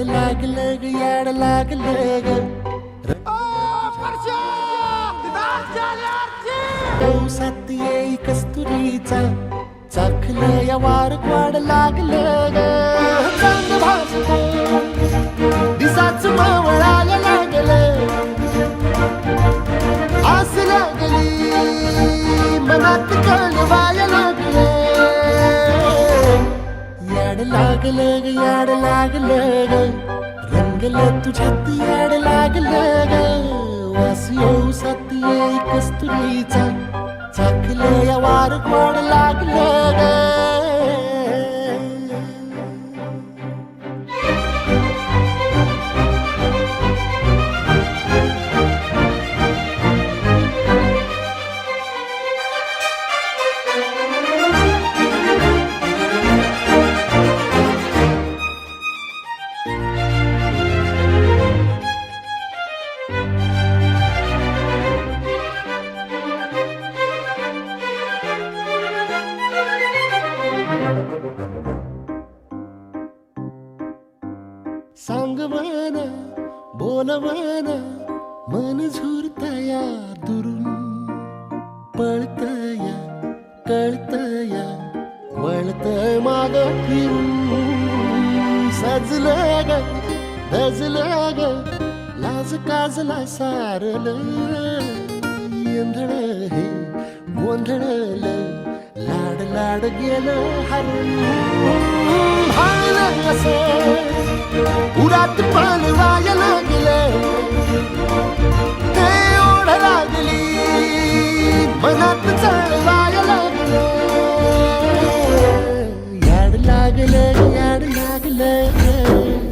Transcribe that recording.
ग याड लागलं. ग पावसात येई कस्तुरीचा चाखलं या वार लागलं. ग चांग दिसाच लागलं. आस लागली मनात लागले ग याड लागलं ग तुझ्यात याड लागलं ग वास येऊ सात येई कस्तुरीचा चाकलं या वार गोड लाग सांगवान बोलवान मन झुरतया दुरून पळतया कळतया वळतय माग फिरून सजलं ग धजलं ग लाज काजला सारल येंधळ हे गोंधळल लाड लाड गेलं हरून असे कसं उरात पालवाया लागलं ते ओढ लागली मनात चळवाया लागलं याड लागलं याड लागलं